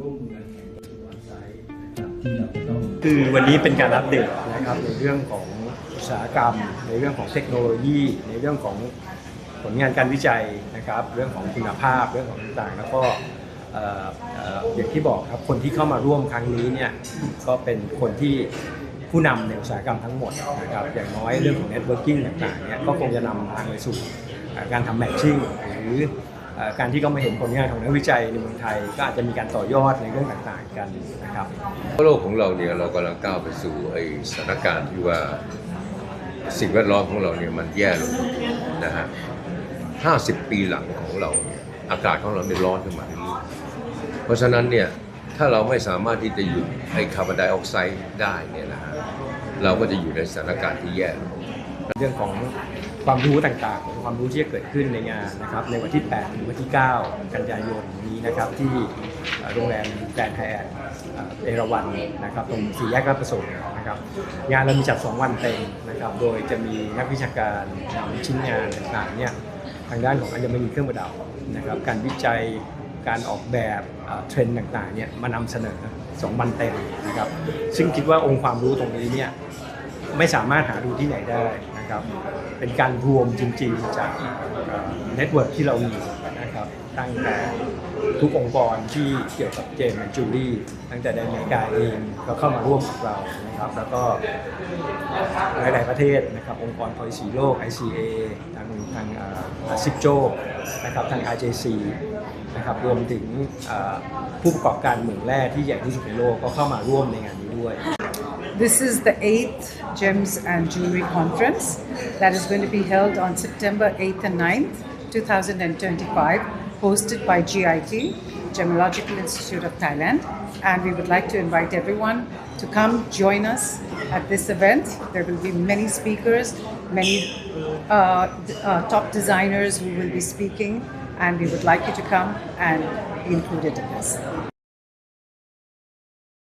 ร่วมมือกันแข่งกับวันไซต์นะครับที่เราจะต้องคือวันนี้เป็นการอัปเดตนะครับในเรื่องของอุตสาหกรรม ในเรื่องของเทคโนโลยี ในเรื่องของผลงานการวิจัยนะครับ เรื่องของคุณภาพเรื่องของต่างๆ แล้วก็อย่างที่บอกครับคนที่เข้ามาร่วมครั้งนี้เนี่ยก็เป็นคนที่ผู้นำในอุตสาหกรรมทั้งหมดนะครับอย่างน้อยเรื่องของ networking ต่างๆเนี่ยก็คงจะนำทางไปสู่การทำ matching หรือ การที่เขามาเห็นผลงานของนักวิจัยในเมืองไทย ก็อาจจะมีการต่อยอดในเรื่องต่างๆกันนะครับโลกของเราเนี่ยเรากำลังก้าวไปสู่ไอ้สถานการณ์ที่ว่าสิ่งแวดล้อมของเราเนี่ยมันแย่ลงนะฮะ50ปีหลังของเราเนี่ยอากาศของเราเนี่ยร้อนขึ้นมาเรื่อยๆเพราะฉะนั้นเนี่ยถ้าเราไม่สามารถที่จะหยุดไอ้คาร์บอนไดออกไซด์ได้เนี่ยนะฮะเราก็จะอยู่ในสถานการณ์ที่แย่ลง เรื่องของความรู้ต่างๆ ความรู้ที่จะเกิดขึ้นในงานนะครับในวันที่ 8 ถึงวันที่ 9 กันยายนนี้นะครับที่โรงแรมแกรนด์ไฮแอทเอราวันนะครับตรงสี่แยกราชประสงค์นะครับงานเรามีจัด 2 วันเต็มนะครับโดยจะมีนักวิชาการนำชิ้นงานต่างๆเนี่ยทางด้านของอัญมณีเครื่องประดับนะครับการวิจัยการออกแบบเอ่อเทรนด์ต่างๆเนี่ยมานำเสนอ2วันเต็มนะครับซึ่งคิดว่าองค์ความรู้ตรงนี้เนี่ยไม่สามารถหาดูที่ไหนได้ นะครับเป็นการรวมจริงๆจากเน็ตเวิร์กที่เรามีนะครับตั้งแต่ทุกองค์กรที่เกี่ยวกับเจมส์และจูลี่ตั้งแต่ในอเมริกาเองก็เข้ามาร่วมกับเรานะครับแล้วก็หลายๆประเทศนะครับองค์กรพอยสีโลก ICA ทางทางซิปโจนะครับทาง RJC นะครับรวมถึงผู้ประกอบการเหมืองแร่ที่ใหญ่ที่สุดในโลกก็เข้ามาร่วมในงานนี้ด้วย This is the eighth Gems and Jewelry Conference that is going to be held on September 8th and 9th, 2025, hosted by GIT, Gemological Institute of Thailand. And we would like to invite everyone to come join us at this event. There will be many speakers, many uh, uh, top designers who will be speaking, and we would like you to come and be included in this.